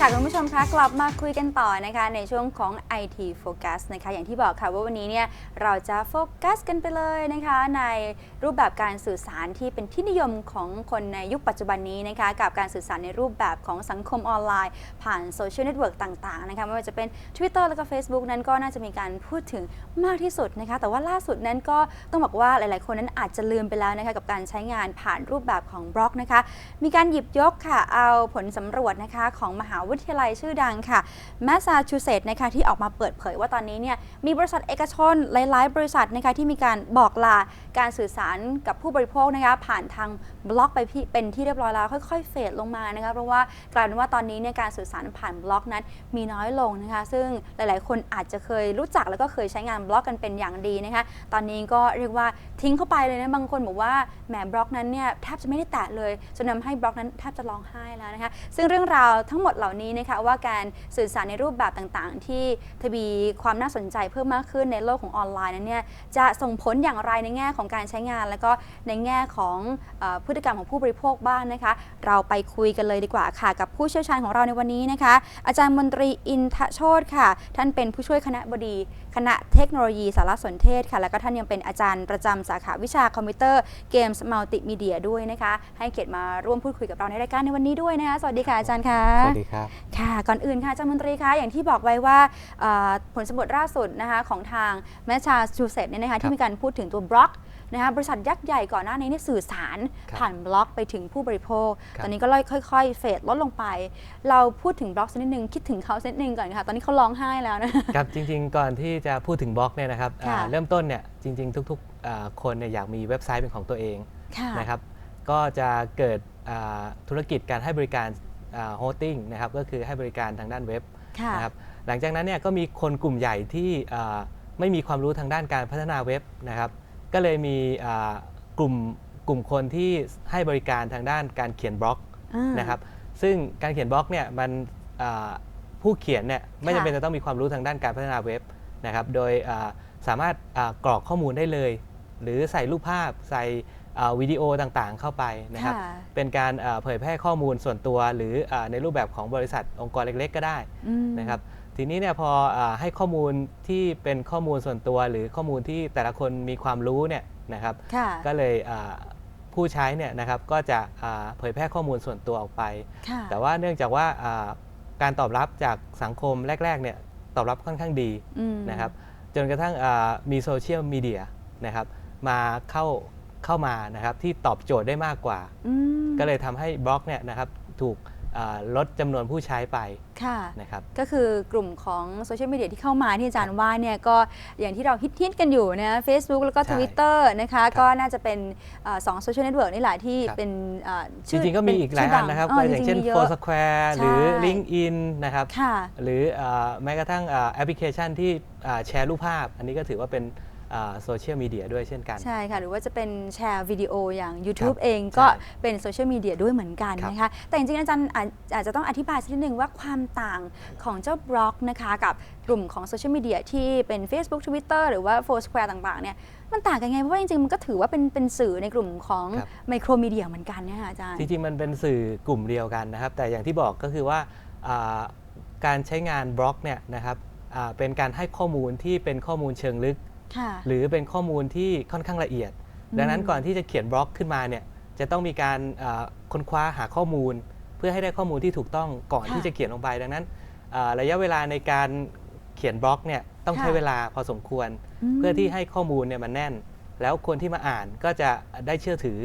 ค่ะคุณผู้ชมคะกลับมาคุยกันต่อนะคะในช่วงของ IT Focus นะคะอย่างที่บอกค่ะว่าวันนี้เนี่ยเราจะโฟกัสกันไปเลยนะคะในรูปแบบการสื่อสารที่เป็นที่นิยมของคนในยุคปัจจุบันนี้นะคะกับการสื่อสารในรูปแบบของสังคมออนไลน์ ผ่านโซเชียลเน็ตเวิร์กต่างๆนะคะไม่ว่าจะเป็น Twitter แล้วก็ Facebook นั้นก็น่าจะมีการพูดถึงมากที่สุดนะคะแต่ว่าล่าสุดนั้นก็ต้องบอกว่าหลายๆ คนนั้นอาจจะลืมไปแล้วนะคะกับการใช้งานผ่านรูปแบบของบล็อกนะคะมีการหยิบยกค่ะเอาผลสำรวจนะคะของมหาวิทยาลัยชื่อดังค่ะแมสซาชูเซตส์นะคะที่ออกมาเปิดเผยว่าตอนนี้เนี่ยมีบริษัทเอกชนหลาย ๆ บริษัทนะคะที่มีการบอกลาการสื่อสารกับผู้บริโภคนะคะผ่านทางบล็อกไปพี่เป็นที่เรียบร้อยแล้วค่อย ๆ เฟดลงมานะคะเพราะว่ากลายเป็นว่าตอนนี้เนี่ยการสื่อสารผ่านบล็อกนั้นมีน้อยลงนะคะซึ่งหลาย ๆ คนอาจจะเคยรู้จักแล้วก็เคยใช้งานบล็อกกันเป็นอย่างดีนะคะตอนนี้ก็เรียกว่าทิ้งเข้าไปเลยนะบางคนบอกว่าแหมบล็อกนั้นเนี่ยแทบจะไม่ได้แตะเลยจนทำให้บล็อกนั้นแทบจะร้องไห้แล้วนะคะซึ่งเรื่องราวทั้งหมดเหล่านี้นะคะว่าการสื่อสารในรูปแบบต่างๆ ที่ทวีความน่าสนใจเพิ่มมากขึ้นในโลกของออนไลน์นั้นเนี่ยจะส่งผลอย่างไรในแง่ของการใช้งาน แล้วก็ในแง่ของอพฤติกรรมของผู้บริโภคบ้างนะคะ เราไปคุยกันเลยดีกว่าค่ะ กับผู้เชี่ยวชาญของเราในวันนี้นะคะ อาจารย์มนตรีอินทโชตค่ะ ท่านเป็นผู้ช่วยคณะบดี คณะเทคโนโลยีสารสนเทศค่ะ แล้วก็ท่านยังเป็นอาจารย์ประจำสาขาวิชาคอมพิวเตอร์เกมส์มัลติมีเดียด้วยนะคะ ให้เกียรติมาร่วมพูดคุยกับเราในรายการในวันนี้ด้วยนะคะสวัสดีค่ะอาจารย์ค่ะสวัสดีครับค่ะ ก่อนอื่นค่ะอาจารย์มนตรีคะอย่างที่บอกไว้ว่าเอ่อผลสำรวจล่าสุดนะคะของทางแมชาชูเซตเนี่ยนะคะที่มีการพูดถึงตัวบล็อกนะคะบริษัทยักษ์ใหญ่ก่อนหน้านี้เนี่ยสื่อสารครับผ่านบล็อกไปถึงผู้บริโภค ครับ ตอนนี้ก็ค่อยๆ เฟดลดลงไป เราพูดถึงบล็อกสักนิดนึงคิดถึงเขาสักนิดนึงก่อนค่ะ ตอนนี้เขาร้องไห้แล้วนะ ครับจริงๆ ก่อนที่จะพูดถึงบล็อกเนี่ยนะครับค่ะ อ่าเริ่มต้นเนี่ยจริงๆ ทุกๆอ่าคนเนี่ยอยากมีเว็บไซต์เป็นของตัวเองค่ะ นะครับก็จะเกิดอ่าธุรกิจการให้บริการ โฮสติ้งนะครับก็คือให้บริการทางด้านเว็บค่ะนะครับหลังจากนั้นเนี่ยก็มีคนกลุ่มใหญ่ที่อ่าไม่มีความรู้ทางด้านการพัฒนาเว็บนะครับ ก็เลยมีอ่ากลุ่มกลุ่มคนที่ให้บริการทางด้านการเขียนบล็อกอ่านะครับ ซึ่งการเขียนบล็อกเนี่ยมันอ่าผู้เขียนเนี่ยไม่ค่ะจำเป็นจะต้องมีความรู้ทางด้านการพัฒนาเว็บนะครับ โดยอ่าสามารถอ่ากรอกข้อมูลได้เลย หรือใส่รูปภาพใส่อ่า วิดีโอต่างๆ เข้าไปนะครับ ค่ะเป็นการอ่าเผยแพร่ข้อมูลส่วนตัวหรืออาในรูปแบบของบริษัทองค์กรเล็ก ๆ ก็ได้อืมนะครับ ทีนี้เนี่ยพออาให้ข้อมูลที่เป็นข้อมูลส่วนตัว หรือข้อมูลที่แต่ละคนมีความรู้เนี่ยนะครับ ค่ะก็เลยอ่าผู้ใช้เนี่ยนะครับก็จะอ่าเผยแพร่ข้อมูลส่วนตัวออกไป ค่ะ แต่ว่าเนื่องจากว่าอ่าการตอบรับจากสังคมแรกๆเนี่ยตอบรับค่อนข้างดีอืมนะครับจนกระทั่งอ่ามีโซเชียลมีเดียนะครับมาเข้า เข้ามานะครับที่ตอบโจทย์ได้มากกว่าอืมก็เลยทำให้บล็อกเนี่ยนะครับถูกอ่าลดจำนวนผู้ใช้ไปค่ะนะครับก็คือกลุ่มของโซเชียลมีเดียที่เข้ามาที่อาจารย์ว่าเนี่ยก็อย่างที่เราฮิตๆกันอยู่นะ Facebook แล้วก็ใช่ Twitter นะคะครับก็น่าจะเป็นเอ่อสองโซเชียลเน็ตเวิร์กนี่แหละที่ครับเป็นเอ่อจชื่อริงๆก็มีอีกหลายชื่อันนะครับดัก็อย่างเช่นจริๆมีย f o อะ r Square ใช่หรือ LinkedIn นะครับค่ะหรืออ่าแม้กระทั่งอ่าแอปพลิเคชันที่อ่าแชร์รูปภาพ อันนี้ก็ถือว่าเป็น โซเชียลมีเดียด้วยเช่นกัน ใช่ค่ะ หรือว่าจะเป็นแชร์วิดีโออย่าง YouTube ครับเองก็ใช่เป็นโซเชียลมีเดียด้วยเหมือนกันครับนะคะ แต่จริงๆ อาจารย์อาจอาจจะต้องอธิบายสักนิดนึงว่าความต่างของเจ้าบล็อกนะคะกับกลุ่มของโซเชียลมีเดียที่เป็น Facebook Twitter หรือว่า Foursquare ต่างๆ เนี่ยมันต่างกันไง เพราะว่าจริงๆ มันก็ถือว่าเป็นเป็นสื่อในกลุ่มของครับไมโครมีเดียเหมือนกันเนะคะอาจารย์ จริงๆ มันเป็นสื่อกลุ่มเดียวกันนะครับ แต่อย่างที่บอกก็คือว่าอ่าการใช้งานบล็อกเนี่ยนะครับอ่าเป็นการให้ข้อมูลที่เป็นข้อมูลเชิงลึกค่ะ หรือเป็นข้อมูลที่ค่อนข้างละเอียดอืมดังนั้นก่อนที่จะเขียนบล็อกขึ้นมาเนี่ยจะต้องมีการอ่าค้นคว้าหาข้อมูล เพื่อให้ได้ข้อมูลที่ถูกต้องก่อนค่ะที่จะเขียนลงไป ดังนั้นอ่าระยะเวลาในการเขียนบล็อกเนี่ยต้องใช้ค่ะเวลาพอสมควรมเพื่อที่ให้ข้อมูลเนี่ยมันแน่น แล้วคนที่มาอ่านก็จะได้เชื่อถือ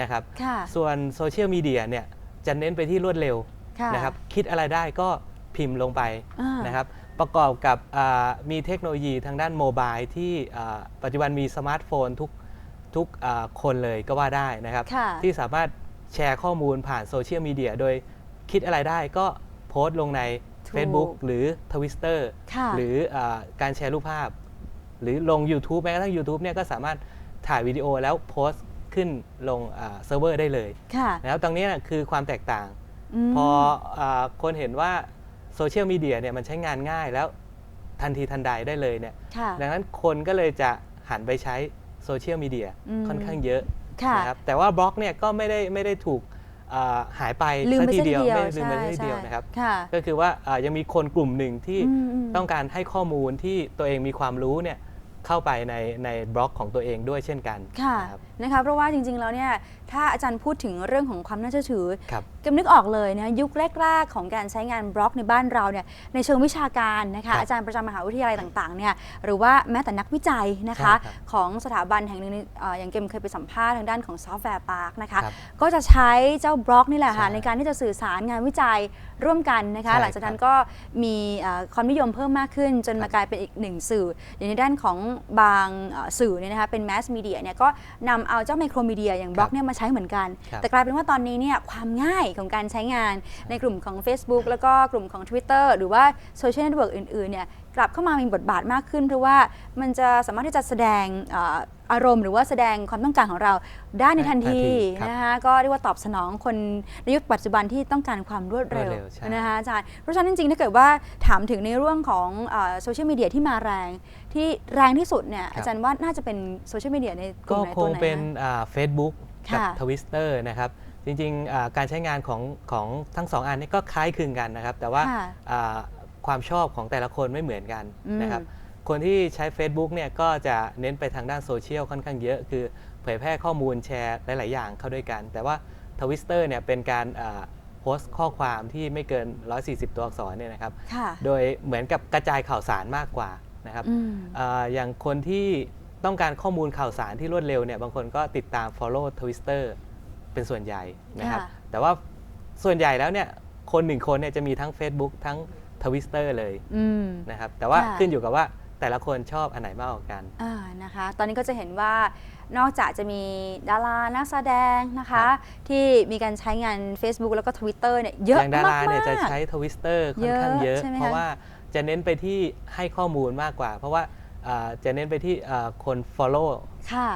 นะครับค่ะส่วนโซเชียลมีเดียเนี่ยจะเน้นไปที่รวดเร็วค่ะนะครับคิดอะไรได้ก็พิมพ์ลงไปอ่านนะครับ ประกอบกับอ่ามีเทคโนโลยีทางด้านโมบายที่อ่าปัจจุบันมีสมาร์ทโฟนทุกทุกอ่าคนเลยก็ว่าได้นะครับค่ะที่สามารถแชร์ข้อมูลผ่านโซเชียลมีเดียโดยคิดอะไรได้ก็โพสต์ลงในถูก Facebook หรือ Twitter ค่ะหรืออาการแชร์รูปภาพ หรือลง YouTube แม้กระทั่ง YouTube เนี่ยก็สามารถถ่ายวิดีโอแล้วโพสต์ขึ้นลงเซิร์ฟเวอร์ได้เลยค่ะนะครับตรงนี้นะคือความแตกต่างมพออาคนเห็นว่า โซเชียลมีเดียเนี่ยมันใช้งานง่ายแล้วทันทีทันใดได้เลยเนี่ยค่ะ ดังนั้นคนก็เลยจะหันไปใช้โซเชียลมีเดียอืม ค่อนข้างเยอะค่ะ นะครับแต่ว่าบล็อกเนี่ยก็ไม่ได้ไม่ได้ถูกอ่าหายไปลืมซะไปทีซะทีเดียวเดียวไม่ลืมไปใช่ซะทีเดียวใช่นะครับ ค่ะก็คือว่าอ่ายังมีคนกลุ่มหนึ่งที่อืมอืม ต้องการให้ข้อมูลที่ตัวเองมีความรู้เนี่ยเข้าไปในในบล็อกของตัวเองด้วยเช่นกันค่ะ นะครับนะคะเพราะว่าจริงๆแล้วเนี่ยถ้าอาจารย์พูดถึงเรื่องของความน่าเชื่อถือครับ กำนึกออกเลยนะยุคแรกๆ ของการใช้งานบล็อกในบ้านเราเนี่ยในเชิงวิชาการนะครัคะบอาจารย์ประจำมหาวิทยาลัยต่างๆเนี่ยหรือว่าแม้แต่นักวิจัยนะคะใช่ครับของสถาบันแห่งหนึ่งในเอ่ออย่างเกมเคยไปสัมภาษณ์ทางด้านของซอฟต์แวร์พาร์คนะคะครับก็จะใช้เจ้าบล็อกนี่แหละค่ะใช่ในการที่จะสื่อสารงานวิจัยร่วมกันนะคะใช่หลังจากนั้นครับก็มีเอ่อความนิยมเพิ่มมากขึ้น จนครัมาบกลายเป็นอีกหนึ่งสื่อ อย่างในด้านของบางเอ่อสื่อเนี่ยนะคะเป็นแมสมีเดียเนี่ยก็นำเอาเจ้าไมโครมีเดียอย่างบล็อกเนี่ยมาใช้เหมือนกัน ครับ แต่กลายเป็นว่าตอนนี้เนี่ยความง่ายของการใช้งานในกลุ่มของ Facebook แล้วก็กลุ่มของ Twitter หรือว่าโซเชียลเน็ตเวิร์กอื่นๆเนี่ยกลับเข้ามามีบทบาทมากขึ้น เพราะว่ามันจะสามารถที่จะแสดงเอ่อ อารมณ์หรือว่าแสดงความต้องการของเราได้ในทันทีทันทีครับนะคะก็เรียกว่าตอบสนองคนในยุคปัจจุบันที่ต้องการความรวดเร็วรวดเร็วใช่ นะคะอาจารย์เพราะฉะนั้นจริงๆถ้าเกิดว่าถามถึงในเรื่องของโซเชียลมีเดียที่มาแรง ที่แรงที่สุดเนี่ยอาจารย์ว่าน่าจะเป็นโซเชียลมีเดียในกลุ่ก็มไหนคตัวงไหนเป็นคะเฟซบุ๊กกับค่ะทวิสเตอร์นะครับ จริงๆอ่าการใช้งานของของทั้งสองอันนี้ก็คล้ายคลึงกันนะครับ แต่ว่าค่ะอ่าความชอบของแต่ละคนไม่เหมือนกันอืมนะครับ คนที่ใช้ Facebook เนี่ยก็จะเน้นไปทางด้านโซเชียลค่อนข้างเยอะ คือเผยแพร่ข้อมูลแชร์หลาย ๆ อย่างเข้าด้วยกัน แต่ว่าทวิสเตอร์เนี่ยเป็นการอ่าโพสต์ข้อความที่ไม่เกิน 140 ตัวอักษรเนี่ยนะครับค่ะโดยเหมือนกับกระจายข่าวสารมากกว่านะครับอืมอาอย่างคนที่ต้องการข้อมูลข่าวสารที่รวดเร็วเนี่ยบางคนก็ติดตาม follow Twitter เป็นส่วนใหญ่นะครับค่ะแต่ว่าส่วนใหญ่แล้วเนี่ยคนหนึ่งคนเนี่ยจะมีทั้ง Facebook ทั้ง Twitter เลยอืมนะครับ แต่ว่าค่ะขึ้นอยู่กับว่า แต่ละคนชอบอันไหนมากกว่ากัน อ่านะคะ ตอนนี้ก็จะเห็นว่านอกจากจะมีดารานักแสดงนะครัคะบที่มีการใช้งาน Facebook แล้วก็ Twitter เนี่ยเยอะอย่างดาราเนี่ยมากๆจะใช้ Twitter ค่อนข้างเยอะ เยอะใช่ไหมคะ เพราะว่าจะเน้นไปที่ให้ข้อมูลมากกว่า เพราะว่าอ่าจะเน้นไปที่อ่าคน follow ค่ะ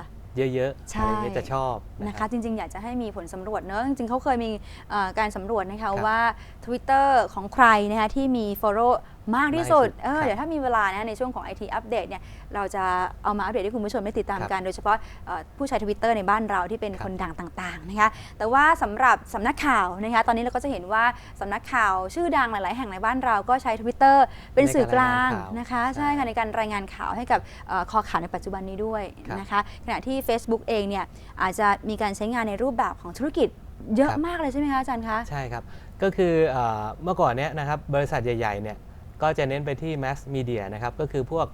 เยอะๆใช่ อะไรเงี้ยจะชอบนะนะคคะรับจริง ๆ อยากจะให้มีผลสำรวจเนอะจริง ๆเขาเคยมีเอ่อการสำรวจนะคะครับว่า Twitter ของใครนะคะที่มี follow มากที่สุดมากที่สุด เออครับเดี๋ยวถ้ามีเวลานะในช่วงของ IT อัปเดตเนี่ย เราจะเอามาอัปเดตให้คุณผู้ชมได้ติดตามครับกัน โดยเฉพาะเอ่อผู้ใช้ Twitter ในบ้านเราที่เป็นครับคนดังต่างๆนะคะ แต่ว่าสำหรับสำนักข่าวนะคะ ตอนนี้เราก็จะเห็นว่าสำนักข่าวชื่อดังหลาย ๆ แห่งในบ้านเราก็ใช้ Twitter เป็นสื่อกลางในการรายงานข่าวนะคะใช่ใช่ค่ะในการรายงานข่าวให้กับเอ่อคอข่าวในปัจจุบันนี้ด้วยครับนะคะ ขณะที่ Facebook เองเนี่ยอาจจะมีการใช้งานในรูปแบบของธุรกิจเยอะครับมากเลยใช่ไหมคะอาจารย์คะ ใช่ครับ ก็คือเอ่อเมื่อก่อนเนี้ยนะครับบริษัทใหญ่ๆเนี่ย ก็จะเน้นไปที่ mass media นะครับ ก็คือพวก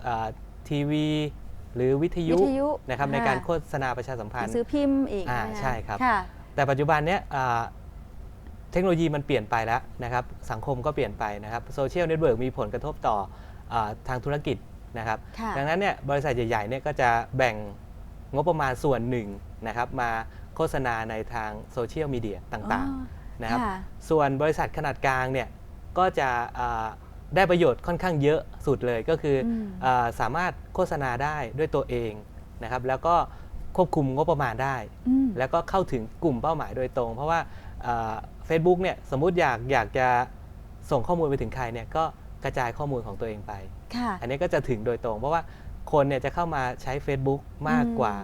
ทีวีหรือวิทยุวิทยุนะครับค่ะในการโฆษณาประชาสัมหพันนังธ์สือพิมพ์อีกอ่านะะใช่ครับค่ะแต่ปัจจุบันเนี้ยอ่าเทคโนโลยีมันเปลี่ยนไปแล้วนะครับ สังคมก็เปลี่ยนไปนะครับโซเชียลเน็ตเวิร์กมีผลกระทบต่ออาทางธุรกิจนะครับค่ะดังนั้นเนี่ยบริษัทใหญ่ๆเนี่ยก็จะแบ่งงบประมาณส่วนหนึ่งนะครับมาโฆษณาในทางโซเชียลมีเดียต่างอ๋อๆนะครับค่ะส่วนบริษัทขนาดกลางเนี่ยก็จะอ่า ได้ประโยชน์ค่อนข้างเยอะสุดเลยก็คืออมอาสามารถโฆษณาได้ด้วยตัวเองนะครับ แล้วก็ควบคุมงบประมาณได้อืมแล้วก็เข้าถึงกลุ่มเป้าหมายโดยตรง เพราะว่าเฟซบุ๊กเนี่ยสมมุติอยากอยากจะส่งข้อมูลไปถึงใครเนี่ยก็กระจายข้อมูลของตัวเองไปค่ะอันนี้ก็จะถึงโดยตรง เพราะว่าคนเนี่ยจะเข้ามาใช้ Facebook มากกว่า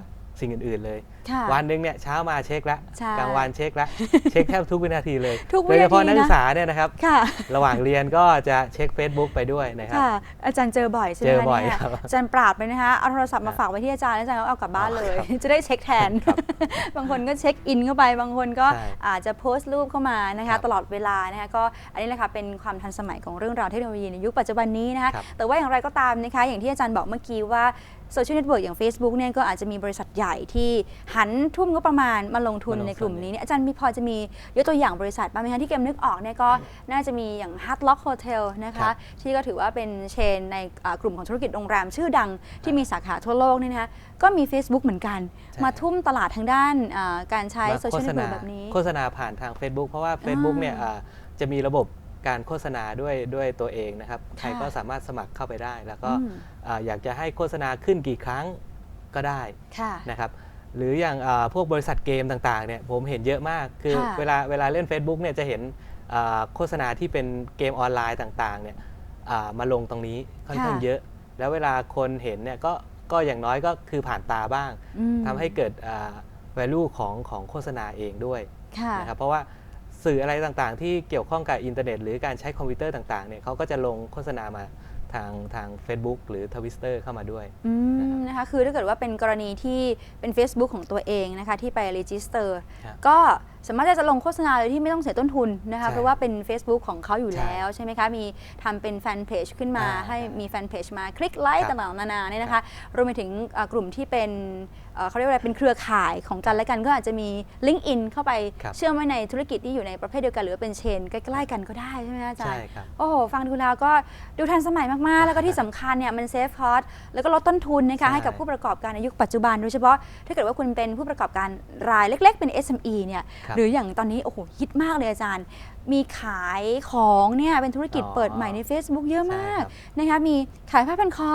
สิ่งอื่น ๆ เลย ค่ะ วันหนึ่งเนี่ยเช้ามาเช็คแล้วใช่กลางวันเช็คแล้วเช็คแทบทุกวินาทีเลยทุกวิโดยเฉพาะนาทีนักศึนะกษาเนี่ยนะครับ ค่ะ ระหว่างเรียนก็จะเช็ค Facebook ไปด้วยนะครับ ค่ะ อาจารย์เจอบ่อยใช่ไหมเจอคะบ่อยเนี่ยครับอาจารย์ปราบเลยนะคะเอาโทรศัพท์มาฝากไว้ที่อาจารย์แล้วอาจารย์ก็เอากลับบ้านเลย ครับจะได้เช็คแทนครับบางคนก็เช็คอินเข้าไป บางคนก็ใช่อาจจะโพสต์รูปเข้ามานะครัคะ บตลอดเวลานะคะก็อันนี้แหละค่ะเป็นความทันสมัยของเรื่องราวเทคโนโลยีในยุคปัจจุบันนี้นะคะครับแต่ว่าอย่างไรก็ตามนะคะอย่างที่อาจารย์บอกเมื่อกี้ว่า โซเชียลเน็ตเวิร์กอย่าง Facebook เนี่ยก็อาจจะมีบริษัทใหญ่ที่หันทุ่มงบประมาณมาลงทุนมาลงทุน ในกลุ่มนี้เนี่ยอาจารย์มีพอจะมียกตัวอย่างบริษัทบ้างไหมคะที่เกมนึกออกเนี่ยก็น่าจะมีอย่าง Hard Rock Hotel นะครัคะ บ ที่ก็ถือว่าเป็นเชนในอ่ากลุ่มของธุรกิจโรงแรม ชื่อดังที่มีสาขาทั่วโลกเนี่ยนะคะก็มี Facebook เหมือนกัน ใช่ มาทุ่มตลาดทางด้านอ่าการใช้มาโซเชียลเน็ตเวิร์กแบบนี้ โฆษณาผ่านทาง Facebook เพราะว่า Facebook เนี่ยอ่าจะมีระบบ การโฆษณาด้วยด้วยตัวเองนะครับ ใครก็สามารถสมัครเข้าไปได้ แล้วก็อืมอ่าอยากจะให้โฆษณาขึ้นกี่ครั้งก็ได้ค่ะ นะครับหรืออย่างอ่าพวกบริษัทเกมต่างๆเนี่ยผมเห็นเยอะมากคือค่ะ เวลาเวลาเล่น Facebook เนี่ยจะเห็นอ่าโฆษณาที่เป็นเกมออนไลน์ต่างๆเนี่ยอ่ามาลงตรงนี้ค่อนข้างเยอะ แล้วเวลาคนเห็นเนี่ยก็ก็อย่างน้อยก็คือผ่านตาบ้าง อืมทำให้เกิดอ่า value ของของโฆษณาเองด้วยค่ะ นะครับเพราะว่า สื่ออะไรต่างๆ ที่เกี่ยวข้องกับอินเทอร์เน็ต หรือการใช้คอมพิวเตอร์ต่างๆเนี่ยเขาก็จะลงโฆษณามาทางทาง Facebook หรือทวิสเตอร์เข้ามาด้วยอืมนะคะคือถ้าเกิดว่าเป็นกรณีที่เป็น Facebook ของตัวเองนะคะที่ไป register ครับก็ สามารถจะลงโฆษณาโดยที่ไม่ต้องเสียต้นทุนนะคะ ใช่เพราะว่าเป็น Facebook ของเขาอยู่ใช่แล้วใช่ไหมคะ มีทำเป็นแฟนเพจขึ้นมา อ่าให้มีแฟนเพจมาคลิกไลค์ครับต่างๆนานาเนี่ยนะคะ รวมไปถึงเอ่อกลุ่มที่เป็นเอ่อเขาเรียกว่าอะไรเป็นเครือข่ายของกันและกันก็อาจจะมี Link in เข้าไปครับ เชื่อมไว้ในธุรกิจที่อยู่ในประเภทเดียวกัน หรือว่าเป็นเชนใกล้ๆกันก็ได้ใช่ไหมคะอาจารใช่ย์ ครับ โอ้โห ฟังดูแล้วก็ดูทันสมัยมาก ๆ แล้วก็ที่สำคัญเนี่ยมันเซฟคอสแล้วก็ลดต้นทุนนะคะใช่ให้กับผู้ประกอบการในยุคปัจจุบันโดยเฉพาะ ถ้าเกิดว่าคุณเป็นผู้ประกอบการรายเล็ก ๆ เป็น SME เนี่ยครับหรืออย่างตอนนี้โอ้โหฮิตมากเลยอาจารย์ มีขายของเนี่ยเป็นธุรกิจอ๋อเปิดใหม่ใน Facebook เยอะมากใช่ครับนะคะมีขายผ้าพันคอ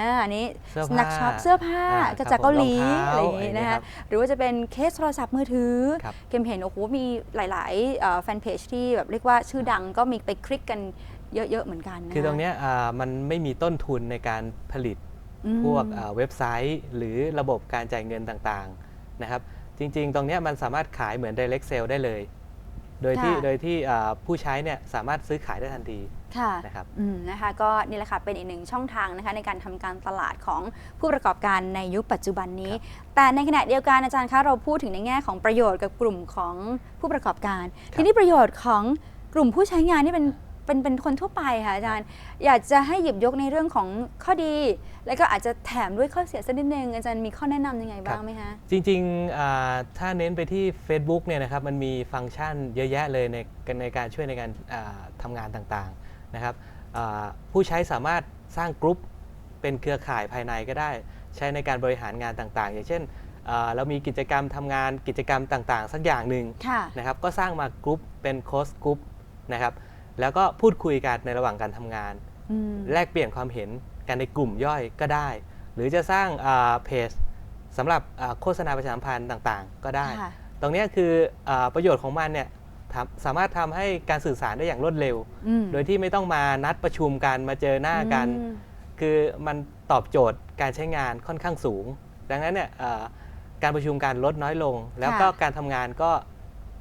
นะอันนี้เสื้อสนักผ้าช็อปเสื้อผ้าอ่าก็จากเกาหลีครับผมอะไรอย่างงี้รองเท้านะคะอะไรอย่างเงี้ยครับหรือว่าจะเป็นเคสโทรศัพท์มือถือ ครับ เกมเห็นโอ้โหมีหลายๆแฟนเพจที่แบบเรียกว่าชื่อดังก็มีไปคลิกกันเยอะๆเหมือนกันนะะคือตรงเนี้ยอ่ามันไม่มีต้นทุนในการผลิต อืม พวกอ่าเว็บไซต์หรือระบบการจ่ายเงินต่างๆนะครับ จริง ๆ ตรงเนี้ยมันสามารถขายเหมือน direct sale ได้เลย โดยที่ค่ะ โดยที่อ่าผู้ใช้เนี่ยสามารถซื้อขายได้ทันทีค่ะ นะครับ อืมนะคะก็นี่แหละค่ะเป็นอีกหนึ่งช่องทางนะคะในการทำการตลาดของผู้ประกอบการในยุคปัจจุบันนี้ แต่ในขณะเดียวกันอาจารย์คะเราพูดถึงในแง่ของประโยชน์กับกลุ่มของผู้ประกอบการครับทีนี้ประโยชน์ของกลุ่มผู้ใช้งานนี่เป็น เป็นเป็นคนทั่วไปค่ะอาจารย์ อยากจะให้หยิบยกในเรื่องของข้อดี แล้วก็อาจจะแถมด้วยข้อเสียสักนิดนึงอาจารย์มีข้อแนะนำยังไงบ้างไหมคะ จริงๆอ่าถ้าเน้นไปที่ Facebook เนี่ยนะครับมันมีฟังก์ชันเยอะแยะเลยในในการช่วยในการอ่าทำงานต่างๆนะครับอ่าผู้ใช้สามารถสร้างกลุ่มเป็นเครือข่ายภายในก็ได้ ใช้ในการบริหารงานต่างๆ อย่างเช่นอ่าเรามีกิจกรรมทำงานกิจกรรมต่างๆ สักอย่างหนึ่งค่ะ นะครับก็สร้างมากรุ๊ปเป็นโค้ชกรุ๊ปนะครับ แล้วก็พูดคุยกันในระหว่างการทำงานอืมแลกเปลี่ยนความเห็นกันในกลุ่มย่อยก็ได้ หรือจะสร้างอ่าเพจสำหรับอ่าโฆษณาประชาสัมพันธ์ต่างๆ ก็ได้ค่ะตรงเนี้ยคืออาประโยชน์ของมันเนี่ยทำสามารถทำให้การสื่อสารได้อย่างรวดเร็วอืมโดยที่ไม่ต้องมานัดประชุมกันมาเจอหน้ากันอืมคือมันตอบโจทย์การใช้งานค่อนข้างสูง ดังนั้นเนี่ยอ่าการประชุมการลดน้อยลง แล้วก็ค่ะการทำงานก็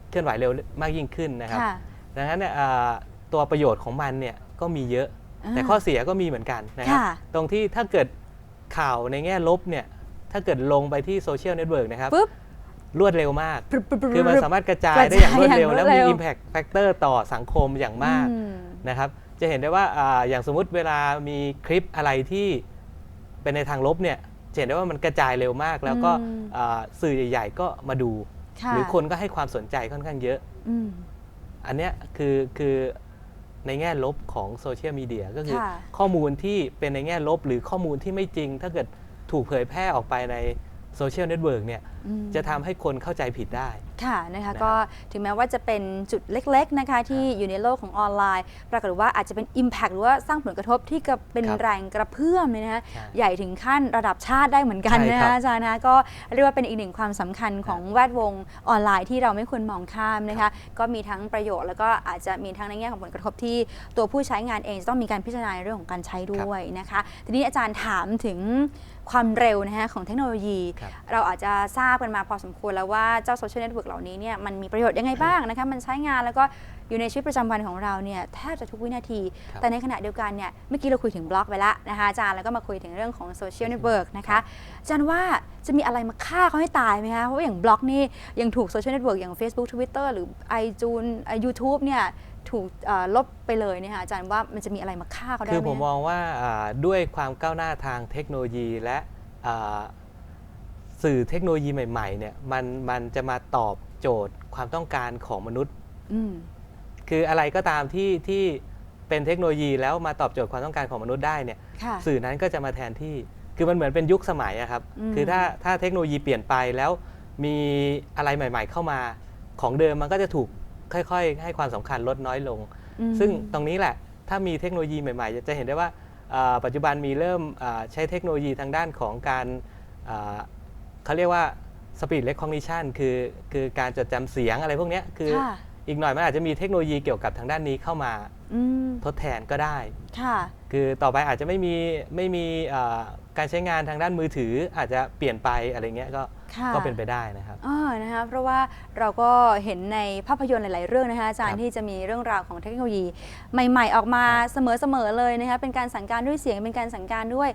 เคลื่อนไหวเร็วมากยิ่งขึ้นนะครับค่ะดังนั้นเนี่ยอ่า ตัวประโยชน์ของมันเนี่ยก็มีเยอะอ่าแต่ข้อเสียก็มีเหมือนกันนะครับค่ะตรงที่ถ้าเกิดข่าวในแง่ลบเนี่ยถ้าเกิดลงไปที่โซเชียลเน็ตเวิร์กนะครับปุ๊บรวดเร็วมากปรึบปรึบปรึบคือมันปรึบสามารถกระจายกระจายได้อย่างรวดเร็วอย่างรวดแล้วเร็มีว Impact Factor ต่อสังคมอย่างมากอืมนะครับ จะเห็นได้ว่าอ่าอย่างสมมุติเวลามีคลิปอะไรที่เป็นในทางลบเนี่ยจะเห็นได้ว่ามันกระจายเร็วมาก แล้วก็อืมอ่าสื่อใหญ่ๆ ก็มาดูค่ะหรือคนก็ให้ความสนใจค่อนข้างเยอะอืมอันเนี้ยคือคือ ในแง่ลบของโซเชียลมีเดียก็คือค่ะข้อมูลที่เป็นในแง่ลบหรือข้อมูลที่ไม่จริง ถ้าเกิดถูกเผยแพร่ออกไปในโซเชียลเน็ตเวิร์กเนี่ยอืม จะทำให้คนเข้าใจผิดได้ ค่ะนะคะนะครับก็ถึงแม้ว่าจะเป็นจุดเล็กๆนะคะที่อยู่ในโลกของออนไลน์ ปรากฏว่าอาจจะเป็น Impact หรือว่าสร้างผลกระทบที่กระเป็นครับแรงกระเพื่อมเลยนะคะใช่ใหญ่ถึงขั้นระดับชาติได้เหมือนกันใช่นะครัคะบอาจารย์นะก็เรียกว่าเป็นอีกหนึ่งความสำคัญของแวดวงออนไลน์ที่เราไม่ควรมองข้ามนะคะก็มีทั้งประโยชน์แล้วก็อาจจะมีทั้งในแง่ของผลกระทบที่ตัวผู้ใช้งานเองจะต้องมีการพิจารณาในเรื่องของการใช้ด้วยนะคะ ทีนี้อาจารย์ถามถึงความเร็วนะคะของเทคโนโลยีครับเราอาจจะทราบกันมาพอสมควรแล้วว่าเจ้าโซเชียลเน็ตเวิร์กเหล่านี้เนี่ยมันมีประโยชน์ยังไงบ้างนะคะมันใช้งานแล้วก็อยู่ในชีวิตประจำวันของเราเนี่ยแทบจะทุกวินาทีครับแต่ในขณะเดียวกันเนี่ยเมื่อกี้เราคุยถึงบล็อกไปแล้วนะคะอาจารย์แล้วก็มาคุยถึงเรื่องของโซเชียลเน็ตเวิร์กนะคะอาจารย์ว่าจะมีอะไรมาฆ่าเขาให้ตายไหมคะเพราะว่าอย่างบล็อกนี่ยังถูกโซเชียลเน็ตเวิร์กอย่าง Facebook Twitter หรือ iTunes ยูทูบเนี่ยถูกเอ่อลบไปเลยเนะคะอาจารย์ว่ามันจะมีอะไรมาฆ่าเขาได้คือไหมผมมองว่าอ่าด้วยความก้าวหน้าทางเทคโนโลยีและอ่า สื่อเทคโนโลยีใหม่ๆเนี่ยมันมันจะมาตอบโจทย์ความต้องการของมนุษย์ อืมคืออะไรก็ตามที่ที่เป็นเทคโนโลยีแล้วมาตอบโจทย์ความต้องการของมนุษย์ได้เนี่ยค่ะ สื่อนั้นก็จะมาแทนที่ คือมันเหมือนเป็นยุคสมัยอะครับ อืม คือถ้าถ้าเทคโนโลยีเปลี่ยนไปแล้วมีอะไรใหม่ ๆ เข้ามาของเดิมมันก็จะถูกค่อยๆ ให้ความสำคัญลดน้อยลง อืมซึ่งตรงนี้แหละ ถ้ามีเทคโนโลยีใหม่ ๆ จะเห็นได้ว่าอ่าปัจจุบันมีเริ่มอ่าใช้เทคโนโลยีทางด้านของการอ่า เขาเรียกว่า speed recognition คือคือการจดจำเสียงอะไรพวกเนี้ยคือค่ะอีกหน่อยมันอาจจะมีเทคโนโลยีเกี่ยวกับทางด้านนี้เข้ามาอืมทดแทนก็ได้ ค่ะ คือต่อไปอาจจะไม่มีไม่มีอ่าการใช้งานทางด้านมือถืออาจจะเปลี่ยนไปอะไรเงี้ยก็ค่ะ ก็เป็นไปได้นะครับ อ่านะคะเพราะว่าเราก็เห็นในภาพยนตร์หลาย ๆ เรื่องนะคะอาจารครัย์บที่จะมีเรื่องราวของเทคโนโลยี ใหม่ ๆ ออกมาเสมอ ๆ เลยนะคะเป็นการสั่งการด้วยเสียงเป็นการสั่งการด้วย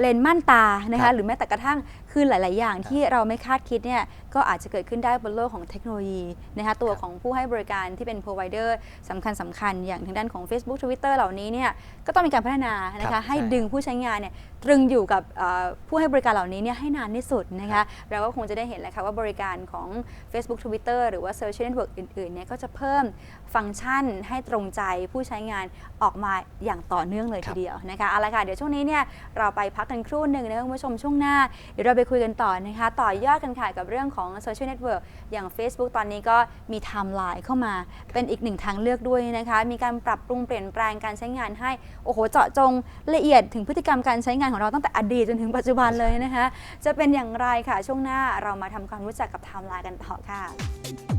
เลนส์ม่านตานะครัคะบหรือแม้แต่กระทั่งคือหลาย ๆ อย่างที่เราไม่คาดคิดเนี่ยก็อาจจะเกิดขึ้นได้บนโลกของเทคโนโลยีนะคะตัวครับของผู้ให้บริการที่เป็น provider สำคัญสำคัญๆอย่างทางด้านของ Facebook Twitter เหล่านี้เนี่ยก็ต้องมีการพัฒนานะครัคะบให้ใช่ ดึงผู้ใช้งานเนี่ยตรึงอยู่กับเอ่อผู้ให้บริการเหล่านี้เนี่ยให้นานที่สุดนะครัคะบเราก็คงจะได้เห็นแหละค่ะว่าบริการของ Facebook Twitter หรือว่า Social Network อื่น ๆ เนี่ยก็จะเพิ่ม ฟังก์ชันให้ตรงใจผู้ใช้งานออกมาอย่างต่อเนื่องเลยครัทีบเดียวนะคะเอาละค่ะเดี๋ยวช่วงนี้เนี่ยเราไปพักกันครู่หนึ่งนะคะคุณผู้ชมช่วงหน้าเดี๋ยวเราไปคุยกันต่อนะคะต่อยอดกันค่ะกับเรื่องของ Social Network อย่าง Facebook ตอนนี้ก็มีไทม์ไลน์เข้ามาเป็นอีกหนึ่งทางเลือกด้วยนะคะมีการปรับปรุงเปลี่ยนแปลงการใช้งานให้โอ้โหเจาะจงละเอียดถึงพฤติกรรมการใช้งานของเราตั้งแต่อดีตจนถึงปัจจุบันเลยนะคะจะเป็นอย่างไรค่ะช่วงหน้าเรามาทำความรู้จักกับไทม์ไลน์กันต่อค่ะ